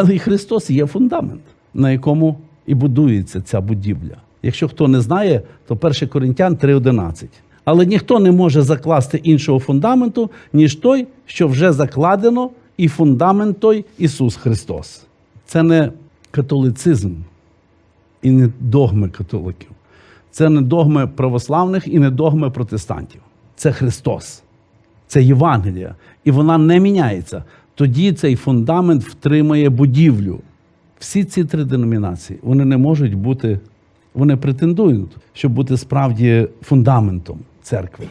Але і Христос є фундамент, на якому і будується ця будівля. Якщо хто не знає, то 1 Коринтян 3.11. Але ніхто не може закласти іншого фундаменту, ніж той, що вже закладено, і фундамент той Ісус Христос. Це не католицизм і не догми католиків. Це не догми православних і не догми протестантів. Це Христос. Це Євангелія. І вона не міняється. Тоді цей фундамент втримає будівлю. Всі ці три деномінації вони не можуть бути, вони претендують, щоб бути справді фундаментом церкви.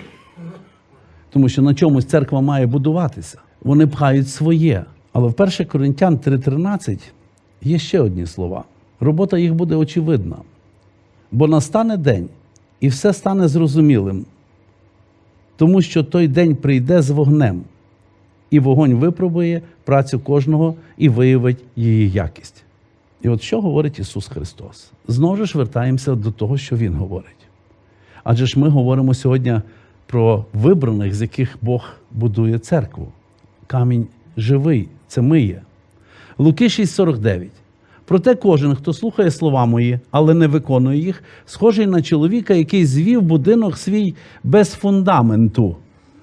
Тому що на чомусь церква має будуватися. Вони пхають своє. Але в 1 Коринтян 3:13 є ще одні слова. Робота їх буде очевидна. Бо настане день, і все стане зрозумілим, тому що той день прийде з вогнем, і вогонь випробує працю кожного і виявить її якість. І от що говорить Ісус Христос? Знову ж вертаємося до того, що Він говорить. Адже ж ми говоримо сьогодні про вибраних, з яких Бог будує церкву. Камінь живий, це ми є. Луки 6,49. Проте кожен, хто слухає слова мої, але не виконує їх, схожий на чоловіка, який звів будинок свій без фундаменту.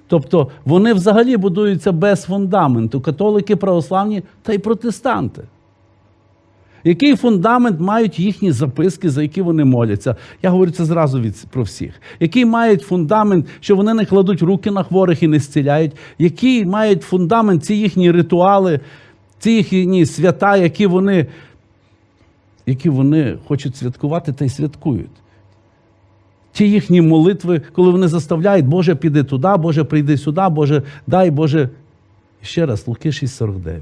Тобто вони взагалі будуються без фундаменту, католики, православні та й протестанти. Який фундамент мають їхні записки, за які вони моляться? Я говорю це зразу від, про всіх. Який мають фундамент, що вони не кладуть руки на хворих і не зціляють? Який мають фундамент ці їхні ритуали, ці їхні свята, які вони, які вони хочуть святкувати та й святкують? Ті їхні молитви, коли вони заставляють, Боже, піди туди, Боже, прийди сюди, Боже, дай, Боже. Ще раз, Луки 6,49.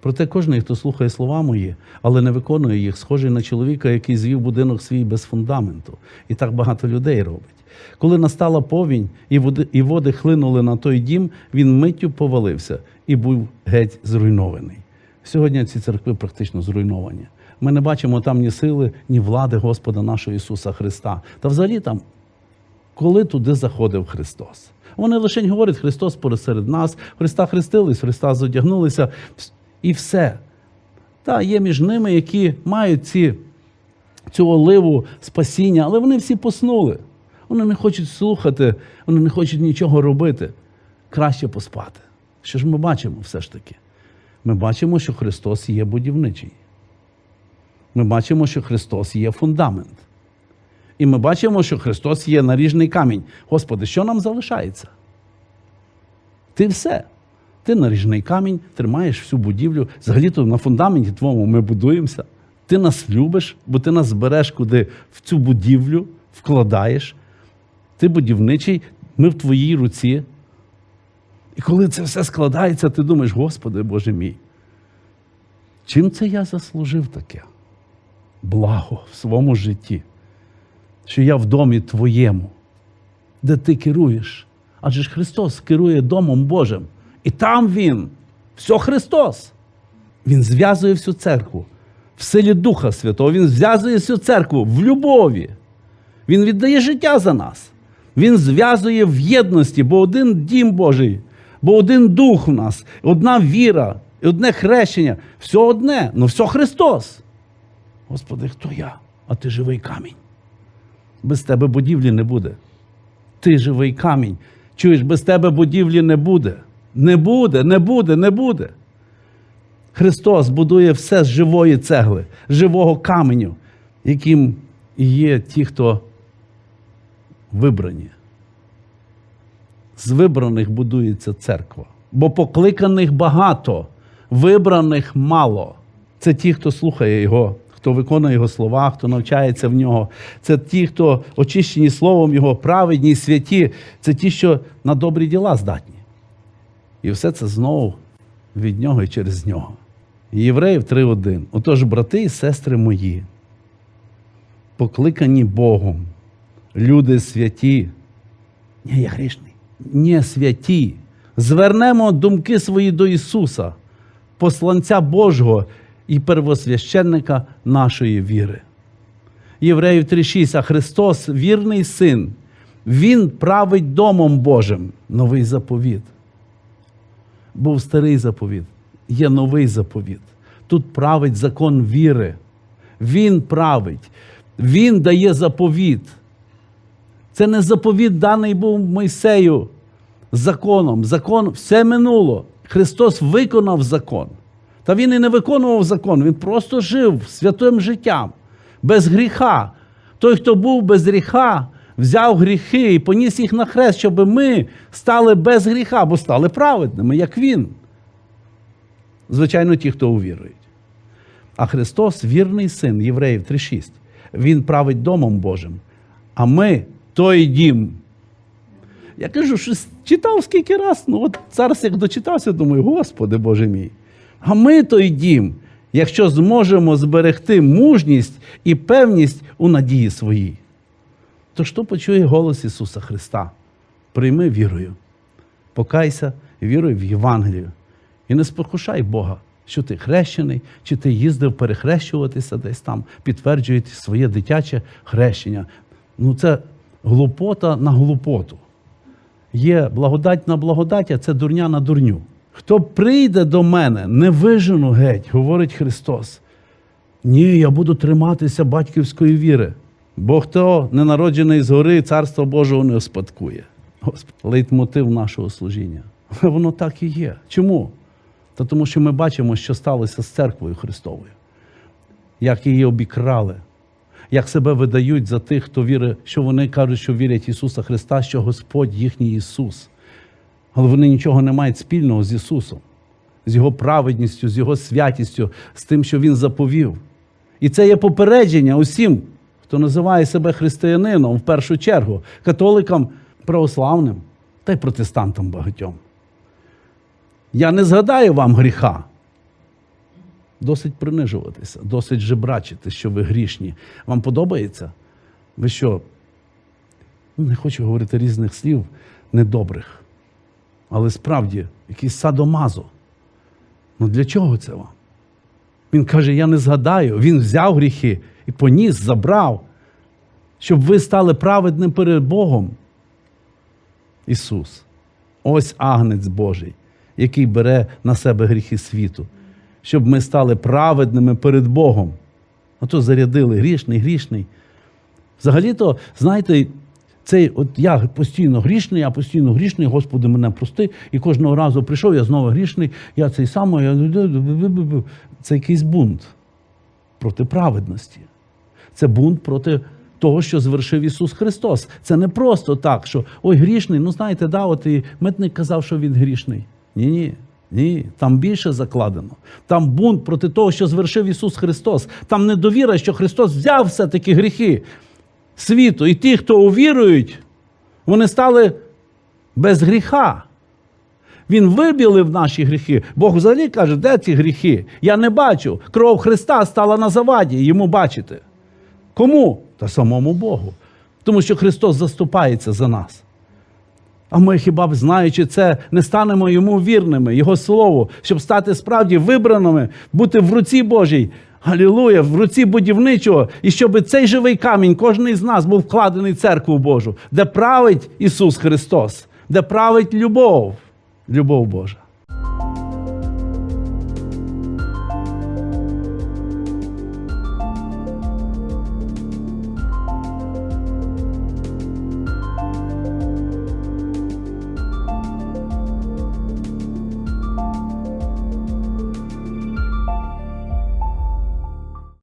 Проте кожен, хто слухає слова мої, але не виконує їх, схожий на чоловіка, який звів будинок свій без фундаменту. І так багато людей робить. Коли настала повінь і води, і води хлинули на той дім, він миттю повалився і був геть зруйнований. Сьогодні ці церкви практично зруйновані. Ми не бачимо там ні сили, ні влади Господа нашого Ісуса Христа. Та взагалі там, коли туди заходив Христос. Вони лише говорять, Христос посеред нас, Христа хрестились, Христа зодягнулися, і все. Та є між ними, які мають ці, цю оливу спасіння, але вони всі поснули. Вони не хочуть слухати, вони не хочуть нічого робити. Краще поспати. Що ж ми бачимо все ж таки? Ми бачимо, що Христос є будівничий. Ми бачимо, що Христос є фундамент. І ми бачимо, що Христос є наріжний камінь. Господи, що нам залишається? Ти все. Ти наріжний камінь, тримаєш всю будівлю. Взагалі-то на фундаменті твоєму ми будуємося. Ти нас любиш, бо ти нас збереш куди в цю будівлю, вкладаєш. Ти будівничий, ми в твоїй руці. І коли це все складається, ти думаєш, Господи Боже мій, чим це я заслужив таке? Благо в своєму житті, що я в домі твоєму, де ти керуєш. Адже ж Христос керує Домом Божим. І там Він, все Христос. Він зв'язує всю церкву в силі Духа Святого. Він зв'язує всю церкву в любові. Він віддає життя за нас. Він зв'язує в єдності, бо один дім Божий, бо один дух у нас, одна віра, і одне хрещення. Все одне, ну все Христос. Господи, хто я? А ти живий камінь. Без тебе будівлі не буде. Ти живий камінь. Чуєш, без тебе будівлі не буде. Не буде, не буде, не буде. Христос будує все з живої цегли, живого каменю, яким є ті, хто вибрані. З вибраних будується церква. Бо покликаних багато, вибраних мало. Це ті, хто слухає Його, хто виконує Його слова, хто навчається в нього. Це ті, хто очищені Словом Його, праведні, святі. Це ті, що на добрі діла здатні. І все це знову від нього і через нього. Євреїв 3.1. Отож, брати і сестри мої, покликані Богом, люди святі. Ні, я грішний. Ні, святі. Звернемо думки свої до Ісуса, посланця Божого і первосвященника нашої віри. Євреїв 3.6. А Христос, вірний син, Він править домом Божим. Новий заповіт. Був старий заповіт, є новий заповіт. Тут править закон віри. Він править. Він дає заповіт. Це не заповіт даний був Мойсею законом. Закон все минуло. Христос виконав закон. Та він і не виконував закон, він просто жив святим життям, без гріха. Той, хто був без гріха, взяв гріхи і поніс їх на хрест, щоб ми стали без гріха, бо стали праведними, як він. Звичайно, ті, хто увірують. А Христос вірний син Євреїв 3.6. Він править домом Божим. А ми той дім. Я кажу, що читав скільки раз, ну от зараз як дочитався, думаю, Господи Боже мій. А ми той дім, якщо зможемо зберегти мужність і певність у надії своїй. То що почує голос Ісуса Христа? Прийми вірою, покайся вірою в Євангелію. І не спокушай Бога, що ти хрещений, чи ти їздив перехрещуватися десь там, підтверджує своє дитяче хрещення. Ну це глупота на глупоту. Є благодать на благодать, а це дурня на дурню. Хто прийде до мене, не вижену геть, говорить Христос. Ні, я буду триматися батьківської віри. Бо хто не народжений згори, царство Божого не успадкує. Господи, лейтмотив нашого служіння. Але воно так і є. Чому? Та тому що ми бачимо, що сталося з церквою Христовою, як її обікрали, як себе видають за тих, хто вірить, що вони кажуть, що вірять Ісуса Христа, що Господь їхній Ісус. Але вони нічого не мають спільного з Ісусом, з Його праведністю, з Його святістю, з тим, що Він заповів. І це є попередження усім, хто називає себе християнином в першу чергу, католикам православним та й протестантам багатьом. Я не згадаю вам гріха. Досить принижуватися, досить жебрачити, що ви грішні. Вам подобається? Ви що? Не хочу говорити різних слів недобрих. Але справді, якийсь садомазо. Ну для чого це вам? Він каже: Я не згадаю. Він взяв гріхи і поніс, забрав, щоб ви стали праведним перед Богом. Ісус. Ось агнець Божий, який бере на себе гріхи світу, щоб ми стали праведними перед Богом. Ото зарядили грішний, грішний. Взагалі-то, знаєте, цей, от я постійно грішний, я постійно грішний, Господи, мене прости. І кожного разу прийшов, я знову грішний, я цей самий, я... це якийсь бунт проти праведності. Це бунт проти того, що звершив Ісус Христос. Це не просто так, що ой, грішний, ну знаєте, да, от і митник казав, що він грішний. Ні, ні. Там більше закладено. Там бунт проти того, що звершив Ісус Христос. Там недовіра, що Христос взяв все-таки гріхи світу. І ті, хто увірують, вони стали без гріха. Він вибілив наші гріхи. Бог взагалі каже, де ці гріхи? Я не бачу. Кров Христа стала на заваді йому бачити. Кому? Та самому Богу. Тому що Христос заступається за нас. А ми хіба б, знаючи це, не станемо йому вірними, Його Слову, щоб стати справді вибраними, бути в руці Божій. Алілуя, в руці будівничого, і щоб цей живий камінь, кожен з нас був вкладений в церкву Божу, де править Ісус Христос, де править любов, любов Божа.